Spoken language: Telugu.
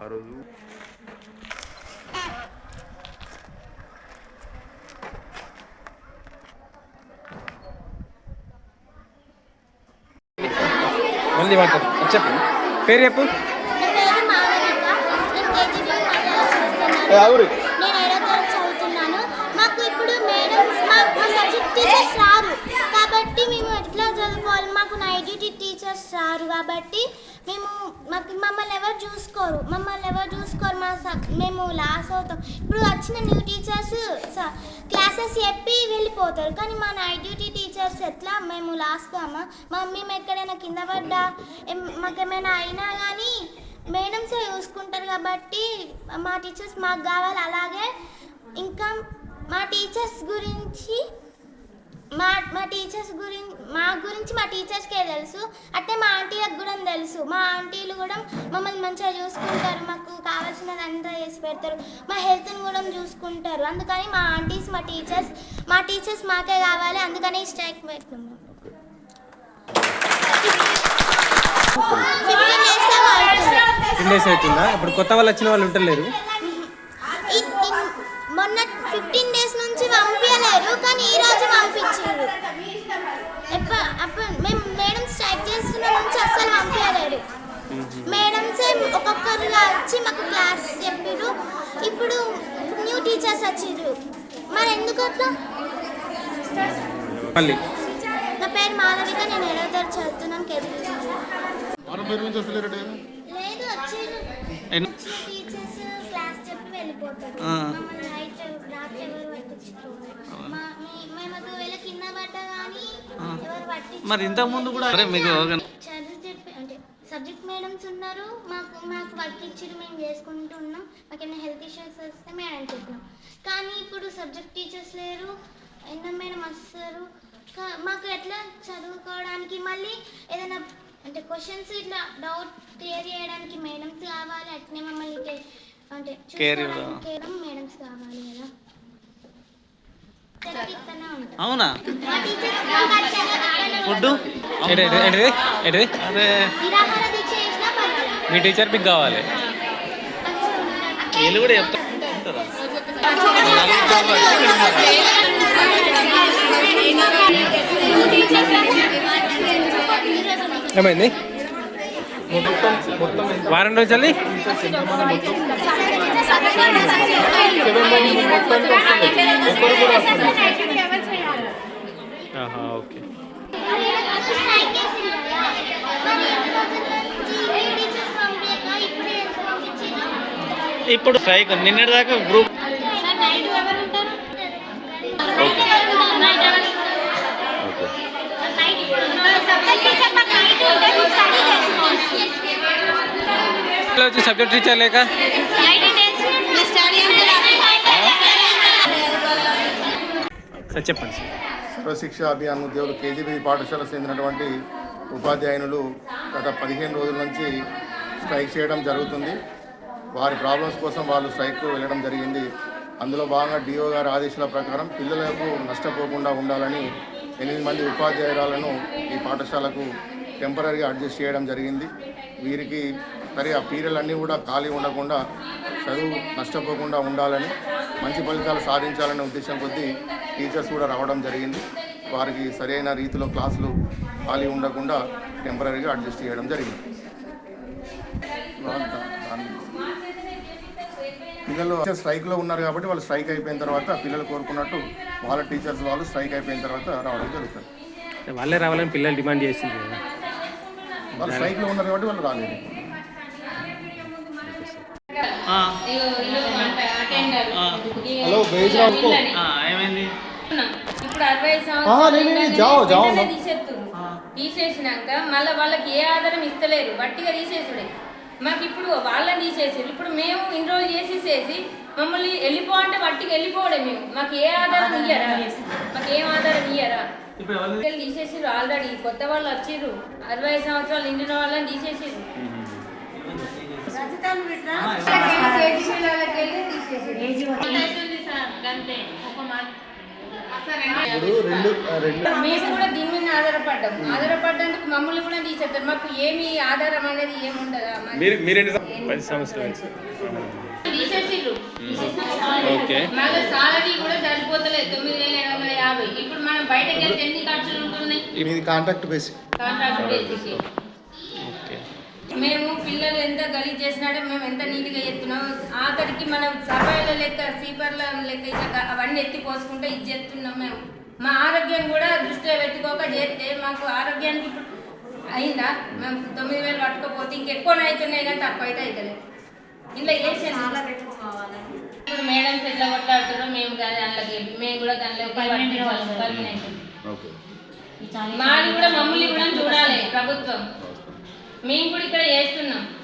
ఆ రోజు. మళ్ళీ మాట్లాడు చెప్పు. పేరు చెప్పు. నా టీచర్స్ రారు కాబట్టి మేము మాకు మమ్మల్ని ఎవరు చూసుకోరు. మమ్మల్ని ఎవరు చూసుకోరు మా సబ్ మేము లాస్ అవుతాం. ఇప్పుడు వచ్చిన న్యూ టీచర్స్ క్లాసెస్ చెప్పి వెళ్ళిపోతారు. కానీ మా నైట్ డ్యూటీ టీచర్స్ ఎట్లా? మేము లాస్ కామా? మా మేము ఎక్కడైనా కింద పడ్డా? మాకేమైనా అయినా కానీ మేడమ్సే చూసుకుంటారు కాబట్టి మా టీచర్స్ మాకు కావాలి. అలాగే ఇంకా మా టీచర్స్ గురించి మా మా టీచర్స్ గురించి మా గురించి మా టీచర్స్కే తెలుసు. అంటే మా ఆంటీలకు కూడా తెలుసు. మా ఆంటీలు కూడా మమ్మల్ని మంచిగా చూసుకుంటారు. మాకు కావాల్సినది అంతా చేసి పెడతారు. మా హెల్త్ని కూడా చూసుకుంటారు. అందుకని మా ఆంటీస్ మా టీచర్స్ మా టీచర్స్ మాకే కావాలి. అందుకని స్ట్రైక్ పెడుతున్నాం. ఫిఫ్టీన్ డేస్ అవుతుంది? ఇప్పుడు కొత్త వాళ్ళు వచ్చిన వాళ్ళు మొన్న ఫిఫ్టీన్ డేస్ నుంచి ఒక్కొక్కరుగా వచ్చి మాకు క్లాస్ చెప్పారు ఇప్పుడు న్యూ టీచర్స్ వచ్చిర్రు. మరి ఎందుకు అట్లా? నా పేరు మాలవిక నేను ఏడో తరగతి చదువుతున్నాను వస్తలేరు లేదు వచ్చిర్రు. ఎన్- టీచర్స్ క్లాస్ చెప్పి వెళ్ళిపోతారు. ఆ. మమ్మల్ని నైట్ రాత్రి ఎవరు పట్టించుకోరు. మా మీ- మేము ఒకవేళ కింద పడ్డా కానీ ఎవరు పట్టించుకోరు మరి ఇంతకు ముందు కూడా అరే మీకు ఒక- సబ్జెక్ట్ మేడమ్స్ ఉన్నారు. మాకు మాకు వర్క్ ఇచ్చిరు మేము చేసుకుంటూ ఉన్నాం. మాకు ఏమైనా హెల్త్ ఇష్యూస్ వస్తే మేడం చెప్పినాం కానీ ఇప్పుడు సబ్జెక్ట్ టీచర్స్ లేరు. ఎన్నో మేడం వస్తారు. మాకు ఎట్లా చదువుకోవడానికి మళ్ళీ ఏదైనా అంటే క్వశ్చన్స్ ఇట్లా డౌట్ క్లియర్ చేయడానికి మేడమ్స్ కావాలి. అట్నే మమ్మల్ని అంటే కేవలం మేడమ్స్ కావాలి కదా. అవునా? ఫుడ్? ఏంటి ఏంటి- ఏంటిది? ఏంటిది? అదే. మీ టీచర్ మీకు కావాలి. వీళ్ళు కూడా చెప్తా? ఏమైంది? వారం రోజులు ఆహా, ఓకే. ఇప్పుడు ఎందుకు పంపించారు ఇప్పుడు స్ట్రైక్ నిన్నటి దాకా గ్రూప్ సార్ నైట్ ఎవరు ఉంటారు ఓకే. నైట్ ఎవరు నైట్ సబ్జెక్ట్ టీచర్ మాకు నైట్ ఉంటే మేము స్టడీ చేసుకోవచ్చు వచ్చి సబ్జెక్ట్ టీచర్ లేక నైట్ డేస్ స్టడీ సార్ చెప్పండి సార్ స్వశిక్ష అభియాన్ ఉద్యోగులు కేజీబీ పాఠశాలకు చెందినటువంటి ఉపాధ్యాయునులు గత పదిహేను రోజుల నుంచి స్ట్రైక్ చేయడం జరుగుతుంది. వారి ప్రాబ్లమ్స్ కోసం వాళ్ళు స్ట్రైక్ వెళ్ళడం జరిగింది. అందులో భాగంగా డిఓ గారి ఆదేశాల ప్రకారం పిల్లలకు నష్టపోకుండా ఉండాలని ఎనిమిది మంది ఉపాధ్యాయురాలను ఈ పాఠశాలకు టెంపరీగా అడ్జస్ట్ చేయడం జరిగింది. వీరికి సరే ఆ పీరియడ్ అన్నీ కూడా ఖాళీ ఉండకుండా చదువు నష్టపోకుండా ఉండాలని మంచి ఫలితాలు సాధించాలనే ఉద్దేశం కొద్దీ టీచర్స్ కూడా రావడం జరిగింది. వారికి సరైన రీతిలో క్లాసులు ఖాళీ ఉండకుండా టెంపరీగా అడ్జస్ట్ చేయడం జరిగింది. పిల్లలు స్ట్రైక్లో ఉన్నారు కాబట్టి వాళ్ళు స్ట్రైక్ అయిపోయిన తర్వాత పిల్లలు కోరుకున్నట్టు వాళ్ళ టీచర్స్ వాళ్ళు స్ట్రైక్ అయిపోయిన తర్వాత రావడం జరుగుతుంది. వాళ్ళే రావాలని పిల్లలు డిమాండ్ చేసింది వాళ్ళు స్ట్రైక్లో ఉన్నారు కాబట్టి వాళ్ళు రాలేదు. ఆ, హలో బేజరావుకో ఆ, ఏమైంది? ఇప్పుడు అరవై. తీసేస్తున్నారు తీసేసినాక మళ్ళీ వాళ్ళకి ఏ ఆధారం ఇస్తలేరు వట్టిగా తీసేసుడే. మాకు ఇప్పుడు వాళ్ళని తీసేసారు ఇప్పుడు మేము ఇన్రోల్ చేసేసేసి మమ్మల్ని వెళ్ళిపో అంటే వట్టికి వెళ్ళిపోవడే మేము. మాకు ఏ ఆధారం ఇయ్యరా? మాకు ఏం ఆధారం ఇయ్యరా? తీసేసిర్రు ఆల్రెడీ కొత్త వాళ్ళు వచ్చిర్రు. అరవై ఐదు సంవత్సరాలు నిండిన వాళ్ళని తీసేసిర్రు. ఇప్పుడు రెండు రెండు. మేము కూడా దీని మీద ఆధారపడ్డాం ఆధారపడ్డందుకు మమ్మల్ని కూడా తీసేస్తారు. మాకు ఏమి ఆధారం అనేది ఏముండదా పది సంవత్సరాలు మళ్ళీ సాలరీ కూడా సరిపోతలేదు. తొమ్మిది వేల ఏడు వందల యాభై. ఇప్పుడు మనం బయటకి వెళ్తే ఎన్ని ఖర్చులు ఉంటున్నాయి? మీది కాంట్రాక్ట్ బేసిక్. Contract basic. మేము పిల్లలు ఎంత గలీజ్ చేసినాడో మేము ఎంత నీట్గా ఎత్తున్నాం ఆఖరికి మనం సభల లెక్క సీపర్ల లెక్క ఇట్లా అవన్నీ ఎత్తి పోసుకుంటే ఇది చేస్తున్నాం మేము. మా ఆరోగ్యం కూడా దృష్టిలో పెట్టుకోక చేస్తే మాకు ఆరోగ్యానికి ఇప్పుడు అయిందా? మేము తొమ్మిది వేలు పట్టుకోపోతే ఇంకెక్కువ అవుతున్నాయి కానీ తక్కువ అయితే అవుతలేదు ఇంట్లో వేసేది ఇప్పుడు మేడమ్స్ ఎట్లా కొట్లాడుతారో మేము కానీ దాంట్లోకి మేము కూడా దాంట్లో పర్మనెంట్ ఓకే. మాది కూడా మమ్మల్ని కూడా చూడాలి ప్రభుత్వం. మేము కూడా ఇక్కడ చేస్తున్నాం.